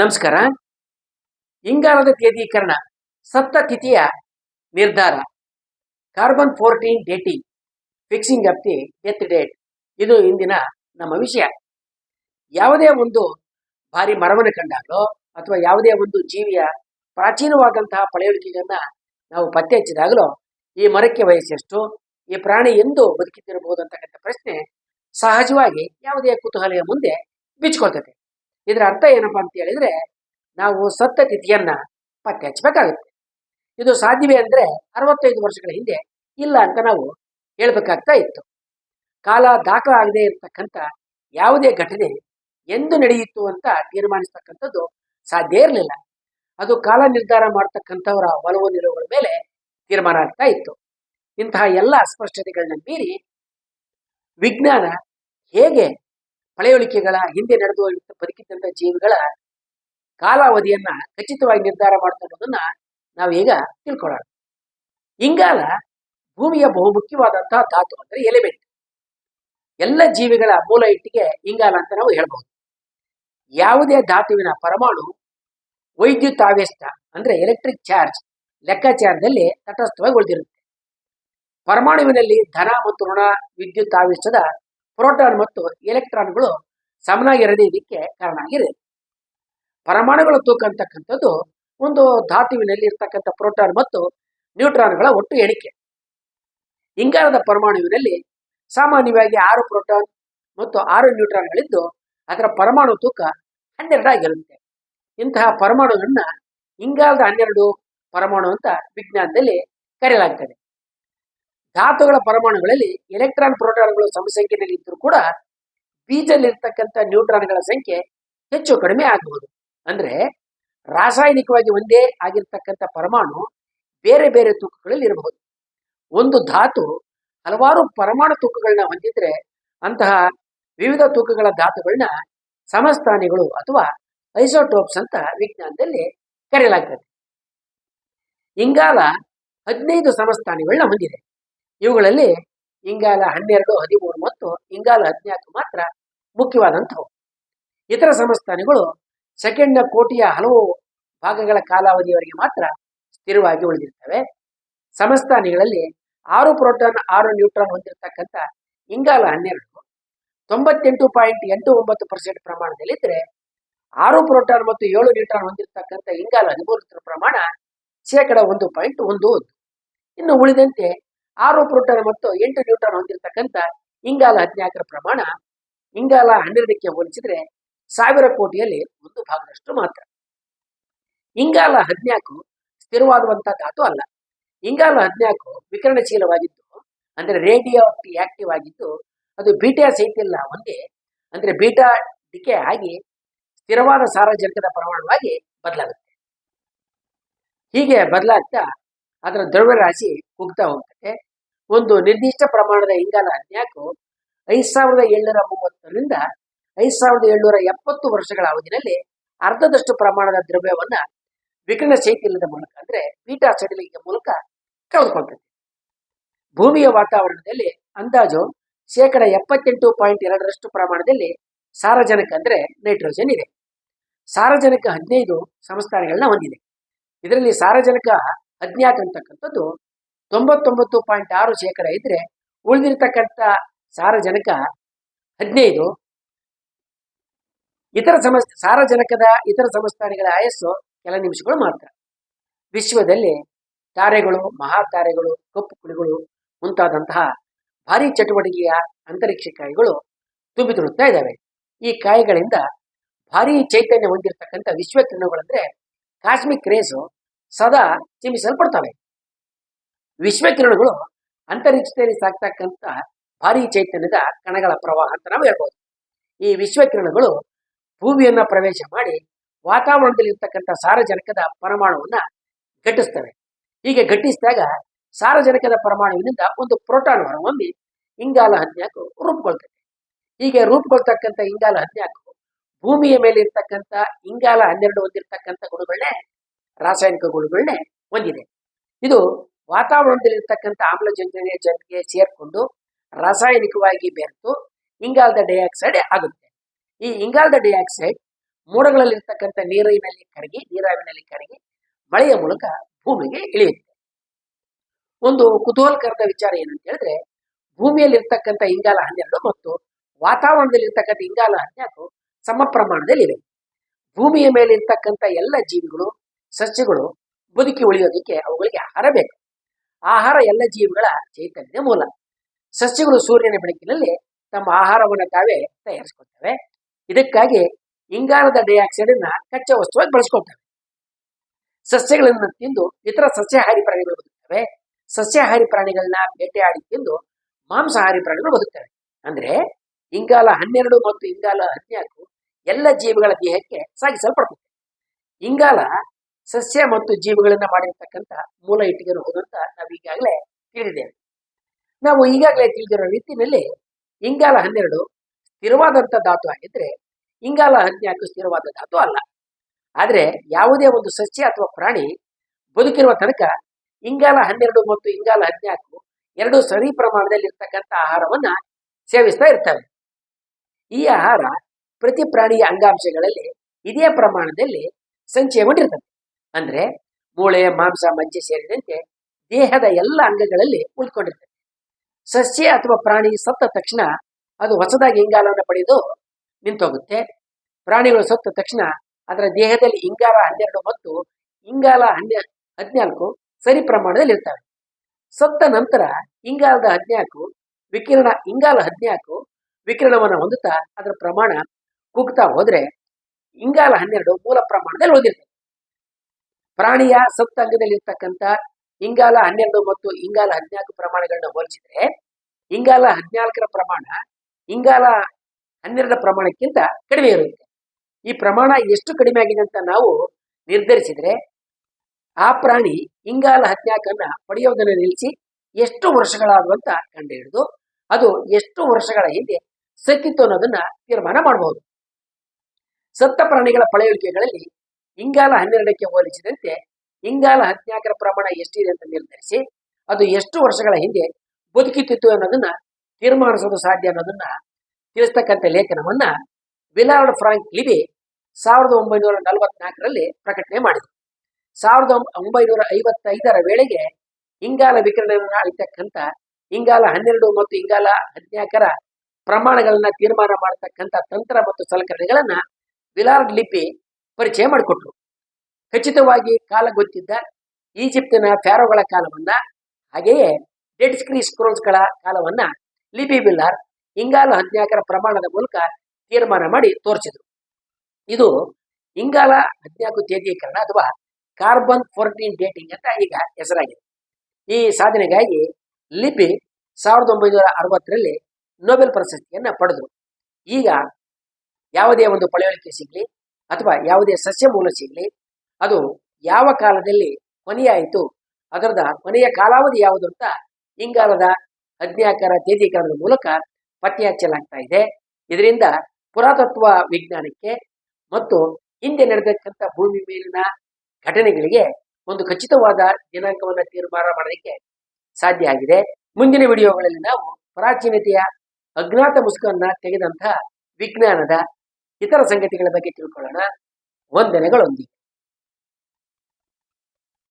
ನಮಸ್ಕಾರ. ಇಂಗಾಲದ ತೇದೀಕರಣ ಸತ್ತ ತಿಥಿಯ ನಿರ್ಧಾರ. Carbon fourteen dating fixing up the death date. ಇದು ಇಂದಿನ ನಮ್ಮ ವಿಷಯ. ಯಾವುದೇ ಒಂದು ಭಾರಿ ಮರವನ್ನು ಕಂಡಾಗಲೋ ಅಥವಾ ಯಾವುದೇ ಒಂದು ಜೀವಿಯ ಪ್ರಾಚೀನವಾದಂತಹ ಪಳೆಯುಳಿಕೆಗಳನ್ನ ನಾವು ಪತ್ತೆ ಹಚ್ಚಿದಾಗಲೋ ಈ ಮರಕ್ಕೆ ವಯಸ್ಸೆಷ್ಟು, ಈ ಪ್ರಾಣಿ ಎಂದು ಬದುಕಿದ್ದಿರಬಹುದು ಅಂತಕ್ಕಂಥ ಪ್ರಶ್ನೆ ಸಹಜವಾಗಿ ಯಾವುದೇ ಕುತೂಹಲೆಯ ಮುಂದೆ ಬಿಚ್ಕೊಳ್ತದೆ. ಇದರ ಅರ್ಥ ಏನಪ್ಪಾ ಅಂತ ಹೇಳಿದ್ರೆ ನಾವು ಸತ್ತ ತಿಥಿಯನ್ನ ಪತ್ತೆ ಹಚ್ಚಬೇಕಾಗುತ್ತೆ ಇದು ಸಾಧ್ಯವೇ ಅಂದ್ರೆ ಅರವತ್ತೈದು ವರ್ಷಗಳ ಹಿಂದೆ ಇಲ್ಲ ಅಂತ ನಾವು ಹೇಳ್ಬೇಕಾಗ್ತಾ ಇತ್ತು. ಕಾಲ ದಾಖಲಾಗದೇ ಇರತಕ್ಕಂಥ ಯಾವುದೇ ಘಟನೆ ಎಂದು ನಡೆಯಿತು ಅಂತ ತೀರ್ಮಾನಿಸ್ತಕ್ಕಂಥದ್ದು ಸಾಧ್ಯ ಇರಲಿಲ್ಲ. ಅದು ಕಾಲ ನಿರ್ಧಾರ ಮಾಡತಕ್ಕಂಥವರ ಒಲವು ನಿಲುವುಗಳ ಮೇಲೆ ತೀರ್ಮಾನ ಆಗ್ತಾ ಇತ್ತು. ಇಂತಹ ಎಲ್ಲ ಅಸ್ಪಷ್ಟತೆಗಳನ್ನ ಮೀರಿ ವಿಜ್ಞಾನ ಹೇಗೆ ಪಳೆಯುಳಿಕೆಗಳ ಹಿಂದೆ ನಡೆದು ಬದುಕಿದ್ದಂಥ ಜೀವಿಗಳ ಕಾಲಾವಧಿಯನ್ನ ಖಚಿತವಾಗಿ ನಿರ್ಧಾರ ಮಾಡ್ತಾ ಅನ್ನೋದನ್ನ ನಾವೀಗ ತಿಳ್ಕೊಳ್ಳೋಣ ಇಂಗಾಲ ಭೂಮಿಯ ಬಹುಮುಖ್ಯವಾದಂತಹ ಧಾತು ಅಂದ್ರೆ ಎಲಿಮೆಂಟ್. ಎಲ್ಲ ಜೀವಿಗಳ ಮೂಲ ಇಟ್ಟಿಗೆ ಇಂಗಾಲ ಅಂತ ನಾವು ಹೇಳ್ಬಹುದು ಯಾವುದೇ ಧಾತುವಿನ ಪರಮಾಣು ವೈದ್ಯುತ್ ಆವೇಶ ಅಂದ್ರೆ ಎಲೆಕ್ಟ್ರಿಕ್ ಚಾರ್ಜ್ ಲೆಕ್ಕಾಚಾರದಲ್ಲಿ ತಟಸ್ಥವಾಗಿ ಉಳಿದಿರುತ್ತೆ. ಪರಮಾಣುವಿನಲ್ಲಿ ಧನ ಮತ್ತು ಋಣ ವಿದ್ಯುತ್ ಆವೇಶದ ಪ್ರೋಟಾನ್ ಮತ್ತು ಎಲೆಕ್ಟ್ರಾನ್ಗಳು ಸಮನಾಗಿರದೇ ಇದಕ್ಕೆ ಕಾರಣ ಆಗಿದೆ. ಪರಮಾಣುಗಳ ತೂಕ ಅಂತಕ್ಕಂಥದ್ದು ಒಂದು ಧಾತುವಿನಲ್ಲಿ ಇರ್ತಕ್ಕಂಥ ಪ್ರೋಟಾನ್ ಮತ್ತು ನ್ಯೂಟ್ರಾನ್ಗಳ ಒಟ್ಟು ಎಣಿಕೆ. ಇಂಗಾಲದ ಪರಮಾಣುವಿನಲ್ಲಿ ಸಾಮಾನ್ಯವಾಗಿ ಆರು ಪ್ರೋಟಾನ್ ಮತ್ತು ಆರು ನ್ಯೂಟ್ರಾನ್ಗಳಿದ್ದು ಅದರ ಪರಮಾಣು ತೂಕ ಹನ್ನೆರಡಾಗಿರುತ್ತೆ ಇಂತಹ ಪರಮಾಣುಗಳನ್ನ ಇಂಗಾಲದ ಹನ್ನೆರಡು ಪರಮಾಣು ಅಂತ ವಿಜ್ಞಾನದಲ್ಲಿ ಕರೆಯಲಾಗ್ತದೆ. ಧಾತುಗಳ ಪರಮಾಣುಗಳಲ್ಲಿ ಎಲೆಕ್ಟ್ರಾನ್ ಪ್ರೋಟಾನ್ಗಳು ಸಮಸಂಖ್ಯೆಯಲ್ಲಿ ಇದ್ದರೂ ಕೂಡ ಬೀಜಲ್ಲಿರ್ತಕ್ಕಂಥ ನ್ಯೂಟ್ರಾನ್ಗಳ ಸಂಖ್ಯೆ ಹೆಚ್ಚು ಕಡಿಮೆ ಆಗಬಹುದು ಅಂದ್ರೆ ರಾಸಾಯನಿಕವಾಗಿ ಒಂದೇ ಆಗಿರ್ತಕ್ಕಂಥ ಪರಮಾಣು ಬೇರೆ ಬೇರೆ ತೂಕಗಳಲ್ಲಿ ಇರಬಹುದು ಒಂದು ಧಾತು ಹಲವಾರು ಪರಮಾಣು ತೂಕಗಳನ್ನ ಹೊಂದಿದ್ರೆ ಅಂತಹ ವಿವಿಧ ತೂಕಗಳ ಧಾತುಗಳನ್ನ ಸಮಸ್ಥಾನಿಗಳು ಅಥವಾ ಐಸೋಟೋಪ್ಸ್ ಅಂತ ವಿಜ್ಞಾನದಲ್ಲಿ ಕರೆಯಲಾಗ್ತದೆ. ಇಂಗಾಲ ಹದಿನೈದು ಸಮಸ್ಥಾನಿಗಳನ್ನ ಹೊಂದಿದೆ. ಇವುಗಳಲ್ಲಿ ಇಂಗಾಲ ಹನ್ನೆರಡು, ಹದಿಮೂರು ಮತ್ತು ಇಂಗಾಲ ಹದಿನಾಲ್ಕು ಮಾತ್ರ ಮುಖ್ಯವಾದಂಥವು. ಇತರ ಸಮಸ್ಥಾನಿಗಳು ನ ಕೋಟಿಯ ಹಲವು ಭಾಗಗಳ ಕಾಲಾವಧಿಯವರೆಗೆ ಮಾತ್ರ ಸ್ಥಿರವಾಗಿ ಉಳಿದಿರ್ತವೆ. ಸಮಸ್ಥಾನಿಗಳಲ್ಲಿ ಆರು ಪ್ರೋಟಾನ್, ಆರು ನ್ಯೂಟ್ರಾನ್ ಹೊಂದಿರತಕ್ಕಂಥ ಇಂಗಾಲ ಹನ್ನೆರಡು ತೊಂಬತ್ತೆಂಟು ಪಾಯಿಂಟ್ ಎಂಟು ಒಂಬತ್ತು ಪರ್ಸೆಂಟ್ ಪ್ರಮಾಣದಲ್ಲಿದ್ದರೆ ಆರು ಪ್ರೋಟಾನ್ ಮತ್ತು ಏಳು ನ್ಯೂಟ್ರಾನ್ ಹೊಂದಿರತಕ್ಕಂಥ ಇಂಗಾಲ ಹದಿಮೂರರ ಪ್ರಮಾಣ ಶೇಕಡ ಒಂದು ಪಾಯಿಂಟ್ ಒಂದು. ಇನ್ನು ಉಳಿದಂತೆ ಆರು ಪ್ರೋಟಾನ್ ಮತ್ತು ಎಂಟು ನ್ಯೂಟ್ರಾನ್ ಹೊಂದಿರತಕ್ಕಂಥ ಇಂಗಾಲ ಹದಿನಾಲ್ಕರ ಪ್ರಮಾಣ, ಇಂಗಾಲ ಹನ್ನೆರಡಕ್ಕೆ ಹೋಲಿಸಿದ್ರೆ ಸಾವಿರ ಕೋಟಿಯಲ್ಲಿ ಒಂದು ಭಾಗದಷ್ಟು ಮಾತ್ರ. ಇಂಗಾಲ ಹದಿನಾಲ್ಕು ಸ್ಥಿರವಾಗುವಂತಹ ಧಾತು ಅಲ್ಲ. ಇಂಗಾಲ ಹದಿನಾಲ್ಕು ವಿಕಿರಣಶೀಲವಾಗಿದ್ದು, ಅಂದ್ರೆ ರೇಡಿಯೋ ಆಕ್ಟಿವ್ ಆಗಿದ್ದು, ಅದು ಬೀಟಾ ಸೈತಿಲ್ಲ ಒಂದೇ, ಅಂದ್ರೆ ಬೀಟಾ ಡಿಕೆ ಆಗಿ ಸ್ಥಿರವಾದ ಸಾರಜನಕದ ಪ್ರಮಾಣವಾಗಿ ಬದಲಾಗುತ್ತೆ. ಹೀಗೆ ಬದಲಾಗ್ತಾ ಅದರ ದ್ರವ್ಯರಾಶಿ ಕುಗ್ತಾ ಹೋಗ್ತದೆ. ಒಂದು ನಿರ್ದಿಷ್ಟ ಪ್ರಮಾಣದ ಇಂಗಾಲ ಅನ್ಯಾಕು ಐದ್ ಸಾವಿರದ ಏಳ್ನೂರ ಮೂವತ್ತರಿಂದ ಐದ್ ಸಾವಿರದ ಏಳ್ನೂರ ಎಪ್ಪತ್ತು ವರ್ಷಗಳ ಅವಧಿಯಲ್ಲಿ ಅರ್ಧದಷ್ಟು ಪ್ರಮಾಣದ ದ್ರವ್ಯವನ್ನ ವಿಕಿರಣ ಶೈಥಿಲ್ಯದ ಮೂಲಕ ಅಂದ್ರೆ ಪೀಠ ಸಡಿಲಿಕೆಯ ಮೂಲಕ ಕಳೆದುಕೊಳ್ತದೆ. ಭೂಮಿಯ ವಾತಾವರಣದಲ್ಲಿ ಅಂದಾಜು ಶೇಕಡ ಎಪ್ಪತ್ತೆಂಟು ಪಾಯಿಂಟ್ ಎರಡರಷ್ಟು ಪ್ರಮಾಣದಲ್ಲಿ ಸಾರಜನಕ ಅಂದ್ರೆ ನೈಟ್ರೋಜನ್ ಇದೆ. ಸಾರಜನಕ ಹದಿನೈದು ಸಂಸ್ಥಾನಗಳನ್ನ ಹೊಂದಿದೆ. ಇದರಲ್ಲಿ ಸಾರಜನಕ ಹದಿನಾಲ್ಕು ಅಂತಕ್ಕಂಥದ್ದು, ತೊಂಬತ್ತೊಂಬತ್ತು ಪಾಯಿಂಟ್ ಆರು ಶೇಕಡ ಇದ್ರೆ ಉಳಿದಿರ್ತಕ್ಕಂಥ ಸಾರಜನಕ ಹದಿನೈದು. ಇತರ ಸಮಸ್, ಸಾರಜನಕದ ಇತರ ಸಂಸ್ಥಾನಗಳ ಆಯಸ್ಸು ಕೆಲ ನಿಮಿಷಗಳು ಮಾತ್ರ. ವಿಶ್ವದಲ್ಲಿ ತಾರೆಗಳು, ಮಹಾತಾರೆಗಳು, ಕಪ್ಪು ಕುಳಿಗಳು ಮುಂತಾದಂತಹ ಭಾರಿ ಚಟುವಟಿಕೆಯ ಅಂತರಿಕ್ಷ ಕಾಯಿಗಳು ತುಂಬಿ ತುಳುತ್ತಾ ಇದ್ದಾವೆ. ಈ ಕಾಯಿಗಳಿಂದ ಭಾರಿ ಚೈತನ್ಯ ಹೊಂದಿರತಕ್ಕಂಥ ವಿಶ್ವ ಕಿರಣಗಳಂದ್ರೆ ಕಾಸ್ಮಿಕ್ ರೇಸು ಸದಾ ಚಿಮಿಸಲ್ಪಡ್ತವೆ ವಿಶ್ವಕಿರಣಗಳು ಅಂತರಿಕ್ಷದಲ್ಲಿ ಸಾಕ್ತಕ್ಕಂಥ ಭಾರಿ ಚೈತನ್ಯದ ಕಣಗಳ ಪ್ರವಾಹ ಅಂತ ನಾವು ಹೇಳ್ಬೋದು. ಈ ವಿಶ್ವಕಿರಣಗಳು ಭೂಮಿಯನ್ನ ಪ್ರವೇಶ ಮಾಡಿ ವಾತಾವರಣದಲ್ಲಿ ಇರ್ತಕ್ಕಂಥ ಸಾರಜನಕದ ಪರಮಾಣುವನ್ನ ಘಟಿಸ್ತವೆ. ಹೀಗೆ ಘಟಿಸಿದಾಗ ಸಾರಜನಕದ ಪರಮಾಣುವಿನಿಂದ ಒಂದು ಪ್ರೋಟಾನ್ ಹೊರಹೊಮ್ಮಿ ಇಂಗಾಲ ಹದಿನಾಲ್ಕು ರೂಪುಗೊಳ್ತದೆ. ಹೀಗೆ ರೂಪುಗೊಳ್ತಕ್ಕಂಥ ಇಂಗಾಲ ಹದಿನಾಲ್ಕು ಭೂಮಿಯ ಮೇಲೆ ಇರ್ತಕ್ಕಂಥ ಇಂಗಾಲ ಹನ್ನೆರಡು ಹೊಂದಿರತಕ್ಕಂಥ ಗುಣಗಳನ್ನೇ ರಾಸಾಯನಿಕ ಗುಣಗಳನ್ನೇ ಹೊಂದಿದೆ. ಇದು ವಾತಾವರಣದಲ್ಲಿ ಇರ್ತಕ್ಕಂಥ ಆಮ್ಲಜನಕದ ಜೊತೆಗೆ ಸೇರ್ಕೊಂಡು ರಾಸಾಯನಿಕವಾಗಿ ಬೆರೆತು ಇಂಗಾಲದ ಡೈಆಕ್ಸೈಡ್ ಆಗುತ್ತೆ. ಈ ಇಂಗಾಲದ ಡೈಆಕ್ಸೈಡ್ ಮೋಡಗಳಲ್ಲಿರ್ತಕ್ಕಂಥ ನೀರಿನಲ್ಲಿ ಕರಗಿ, ನೀರಾವಿನಲ್ಲಿ ಕರಗಿ ಮಳೆಯ ಮೂಲಕ ಭೂಮಿಗೆ ಇಳಿಯುತ್ತೆ. ಒಂದು ಕುತೂಹಲಕರದ ವಿಚಾರ ಏನಂತ ಹೇಳಿದ್ರೆ, ಭೂಮಿಯಲ್ಲಿರ್ತಕ್ಕಂಥ ಇಂಗಾಲ ಹನ್ನೆರಡು ಮತ್ತು ವಾತಾವರಣದಲ್ಲಿರ್ತಕ್ಕಂಥ ಇಂಗಾಲ ಹನ್ನೆರಡು ಸಮ ಪ್ರಮಾಣದಲ್ಲಿವೆ. ಭೂಮಿಯ ಮೇಲೆ ಇರ್ತಕ್ಕಂಥ ಎಲ್ಲ ಜೀವಿಗಳು ಸಸ್ಯಗಳು ಬದುಕಿ ಉಳಿಯೋದಕ್ಕೆ ಅವುಗಳಿಗೆ ಆಹಾರ ಬೇಕು. ಆಹಾರ ಎಲ್ಲ ಜೀವಿಗಳ ಚೈತನ್ಯದ ಮೂಲ. ಸಸ್ಯಗಳು ಸೂರ್ಯನ ಬೆಳಕಿನಲ್ಲಿ ತಮ್ಮ ಆಹಾರವನ್ನು ತಾವೇ ತಯಾರಿಸ್ಕೊಳ್ತವೆ. ಇದಕ್ಕಾಗಿ ಇಂಗಾಲದ ಡೈಆಕ್ಸೈಡ್ ಅನ್ನ ಕಚ್ಚಾ ವಸ್ತುವಾಗಿ ಬಳಸ್ಕೊಳ್ತವೆ. ಸಸ್ಯಗಳನ್ನು ತಿಂದು ಇತರ ಸಸ್ಯಾಹಾರಿ ಪ್ರಾಣಿಗಳು ಬದುಕ್ತವೆ. ಸಸ್ಯಾಹಾರಿ ಪ್ರಾಣಿಗಳನ್ನ ಬೇಟೆಯಾಡಿ ತಿಂದು ಮಾಂಸಾಹಾರಿ ಪ್ರಾಣಿಗಳು ಬದುಕ್ತವೆ. ಅಂದ್ರೆ ಇಂಗಾಲ ಹನ್ನೆರಡು ಮತ್ತು ಇಂಗಾಲ ಹದಿನಾಲ್ಕು ಎಲ್ಲ ಜೀವಿಗಳ ದೇಹಕ್ಕೆ ಸಾಗಿಸಲ್ಪಡ್ತದೆ. ಇಂಗಾಲ ಸಸ್ಯ ಮತ್ತು ಜೀವಿಗಳನ್ನ ಮಾಡಿರ್ತಕ್ಕಂಥ ಮೂಲ ಇಟ್ಟಿಗೆರು ಹೋದಂತ ನಾವು ಈಗಾಗಲೇ ತಿಳಿದಿದ್ದೇವೆ ನಾವು ಈಗಾಗಲೇ ತಿಳಿದಿರೋ ರೀತಿಯಲ್ಲಿ ಇಂಗಾಲ ಹನ್ನೆರಡು ಸ್ಥಿರವಾದಂಥ ಧಾತು ಆಗಿದ್ರೆ ಇಂಗಾಲ ಹದಿನಾಲ್ಕು ಸ್ಥಿರವಾದ ಧಾತು ಅಲ್ಲ. ಆದರೆ ಯಾವುದೇ ಒಂದು ಸಸ್ಯ ಅಥವಾ ಪ್ರಾಣಿ ಬದುಕಿರುವ ತನಕ ಇಂಗಾಲ ಹನ್ನೆರಡು ಮತ್ತು ಇಂಗಾಲ ಹದಿನಾಲ್ಕು ಎರಡು ಸರಿ ಪ್ರಮಾಣದಲ್ಲಿ ಇರ್ತಕ್ಕಂಥ ಆಹಾರವನ್ನ ಸೇವಿಸ್ತಾ ಇರ್ತವೆ. ಈ ಆಹಾರ ಪ್ರತಿ ಪ್ರಾಣಿಯ ಅಂಗಾಂಶಗಳಲ್ಲಿ ಇದೇ ಪ್ರಮಾಣದಲ್ಲಿ ಸಂಚಯಗೊಂಡಿರ್ತದೆ. ಅಂದ್ರೆ ಮೂಳೆ, ಮಾಂಸ ಮಜ್ಜೆ ಸೇರಿದಂತೆ ದೇಹದ ಎಲ್ಲ ಅಂಗಗಳಲ್ಲಿ ಉಳ್ಕೊಂಡಿರ್ತದೆ. ಸಸ್ಯ ಅಥವಾ ಪ್ರಾಣಿ ಸತ್ತ ತಕ್ಷಣ ಅದು ಹೊಸದಾಗಿ ಇಂಗಾಲವನ್ನು ಪಡೆದು ನಿಂತೋಗುತ್ತೆ. ಪ್ರಾಣಿಗಳು ಸತ್ತ ತಕ್ಷಣ ಅದರ ದೇಹದಲ್ಲಿ ಇಂಗಾಲ ಹನ್ನೆರಡು ಮತ್ತು ಇಂಗಾಲ ಹನ್ನೆ, ಹದಿನಾಲ್ಕು ಸರಿ ಪ್ರಮಾಣದಲ್ಲಿ ಇರ್ತವೆ. ಸತ್ತ ನಂತರ ಇಂಗಾಲದ ಹದಿನಾಲ್ಕು, ವಿಕಿರಣ ಇಂಗಾಲ ಹದಿನಾಲ್ಕು, ವಿಕಿರಣವನ್ನು ಹೊಂದುತ್ತಾ ಅದರ ಪ್ರಮಾಣ ಕುಗ್ತಾ ಹೋದ್ರೆ ಇಂಗಾಲ ಹನ್ನೆರಡು ಮೂಲ ಪ್ರಮಾಣದಲ್ಲಿ ಉಳಿದಿರ್ತದೆ. ಪ್ರಾಣಿಯ ಸತ್ತ ಅಂಗದಲ್ಲಿ ಇರ್ತಕ್ಕಂಥ ಇಂಗಾಲ ಹನ್ನೆರಡು ಮತ್ತು ಇಂಗಾಲ ಹದಿನಾಲ್ಕು ಪ್ರಮಾಣಗಳನ್ನ ಹೋಲಿಸಿದ್ರೆ, ಇಂಗಾಲ ಹದಿನಾಲ್ಕರ ಪ್ರಮಾಣ ಇಂಗಾಲ ಹನ್ನೆರಡರ ಪ್ರಮಾಣಕ್ಕಿಂತ ಕಡಿಮೆ ಇರುತ್ತೆ. ಈ ಪ್ರಮಾಣ ಎಷ್ಟು ಕಡಿಮೆ ಆಗಿದೆ ಅಂತ ನಾವು ನಿರ್ಧರಿಸಿದ್ರೆ, ಆ ಪ್ರಾಣಿ ಇಂಗಾಲ ಹದಿನಾಲ್ಕನ್ನ ಪಡೆಯೋದನ್ನು ನಿಲ್ಲಿಸಿ ಎಷ್ಟು ವರ್ಷಗಳಾದವು ಅಂತ ಕಂಡುಹಿಡಿದು ಅದು ಎಷ್ಟು ವರ್ಷಗಳ ಹಿಂದೆ ಸತ್ತಿತ್ತು ಅನ್ನೋದನ್ನ ತೀರ್ಮಾನ ಮಾಡಬಹುದು ಸತ್ತ ಪ್ರಾಣಿಗಳ ಪಳೆಯುಳಿಕೆಗಳಲ್ಲಿ ಇಂಗಾಲ ಹನ್ನೆರಡಕ್ಕೆ ಹೋಲಿಸಿದಂತೆ ಇಂಗಾಲ ಹದಿನಾಲ್ಕರ ಪ್ರಮಾಣ ಎಷ್ಟಿದೆ ಅಂತ ನಿರ್ಧರಿಸಿ, ಅದು ಎಷ್ಟು ವರ್ಷಗಳ ಹಿಂದೆ ಬದುಕಿತ್ತಿತ್ತು ಅನ್ನೋದನ್ನ ತೀರ್ಮಾನಿಸೋದು ಸಾಧ್ಯ ಅನ್ನೋದನ್ನ ತಿಳಿಸ್ತಕ್ಕಂಥ ಲೇಖನವನ್ನ ವಿಲಾರ್ಡ್ ಫ್ರಾಂಕ್ ಲಿಬಿ ಸಾವಿರದ ಒಂಬೈನೂರ ನಲವತ್ನಾಲ್ಕರಲ್ಲಿ ಪ್ರಕಟಣೆ ಮಾಡಿದರು ಸಾವಿರದ ಒಂಬ- ಒಂಬೈನೂರ ಐವತ್ತೈದರ ವೇಳೆಗೆ ಇಂಗಾಲ ವಿಕಿರಣವನ್ನು ಅಳಿತಕ್ಕಂಥ ಇಂಗಾಲ ಹನ್ನೆರಡು ಮತ್ತು ಇಂಗಾಲ ಹದಿನಾಲ್ಕರ ಪ್ರಮಾಣಗಳನ್ನ ತೀರ್ಮಾನ ಮಾಡತಕ್ಕಂಥ ತಂತ್ರ ಮತ್ತು ಸಲಕರಣೆಗಳನ್ನ ವಿಲಾರ್ಡ್ ಲಿಪಿ ಪರಿಚಯ ಮಾಡಿಕೊಟ್ರು. ಖಚಿತವಾಗಿ ಕಾಲ ಗೊತ್ತಿದ್ದ ಈಜಿಪ್ತಿನ ಫ್ಯಾರೋಗಳ ಕಾಲವನ್ನ, ಹಾಗೆಯೇ ಡೆಡ್ ಸ್ಕ್ರೀ ಸ್ಕ್ರೋಲ್ಸ್ಗಳ ಕಾಲವನ್ನ ಲಿಪಿ ಬಿಲ್ಲಾರ್ ಇಂಗಾಲ ಹದಿನಾಲ್ಕರ ಪ್ರಮಾಣದ ಮೂಲಕ ತೀರ್ಮಾನ ಮಾಡಿ ತೋರಿಸಿದ್ರು. ಇದು ಇಂಗಾಲ ಹದಿನಾಲ್ಕು ತೇದೀಕರಣ ಅಥವಾ ಕಾರ್ಬನ್ ಫೋರ್ಟೀನ್ ಡೇಟಿಂಗ್ ಅಂತ ಈಗ ಹೆಸರಾಗಿದೆ. ಈ ಸಾಧನೆಗಾಗಿ ಲಿಪಿ ಸಾವಿರದ ಒಂಬೈನೂರ ಅರವತ್ತರಲ್ಲಿ ನೊಬೆಲ್ ಪ್ರಶಸ್ತಿಯನ್ನ ಪಡೆದರು. ಈಗ ಯಾವುದೇ ಒಂದು ಪಳೆಯುಳಿಕೆ ಸಿಗ್ಲಿ ಅಥವಾ ಯಾವುದೇ ಸಸ್ಯ ಮೂಲ ಸಿಗಲಿ ಅದು ಯಾವ ಕಾಲದಲ್ಲಿ ಕೊನೆಯಾಯಿತು, ಅದರದ ಕೊನೆಯ ಕಾಲಾವಧಿ ಯಾವುದು ಅಂತ ಇಂಗಾಲದ ಅಜ್ಞಾಕಾರ ತೇದೀಕರಣದ ಮೂಲಕ ಪತ್ತೆ ಹಚ್ಚಲಾಗ್ತಾ ಇದೆ. ಇದರಿಂದ ಪುರಾತತ್ವ ವಿಜ್ಞಾನಕ್ಕೆ ಮತ್ತು ಹಿಂದೆ ನಡೆದಕ್ಕಂಥ ಭೂಮಿ ಮೇಲಿನ ಘಟನೆಗಳಿಗೆ ಒಂದು ಖಚಿತವಾದ ದಿನಾಂಕವನ್ನು ತೀರ್ಮಾನ ಮಾಡಲಿಕ್ಕೆ ಸಾಧ್ಯ ಆಗಿದೆ. ಮುಂದಿನ ವಿಡಿಯೋಗಳಲ್ಲಿ ನಾವು ಪ್ರಾಚೀನತೆಯ ಅಜ್ಞಾತ ಮುಸುಕನ್ನ ತೆಗೆದಂತಹ ವಿಜ್ಞಾನದ ಇತರ ಸಂಗತಿಗಳ ಬಗ್ಗೆ ತಿಳ್ಕೊಳ್ಳೋಣ. ವಂದನೆಗಳೊಂದಿಗೆ.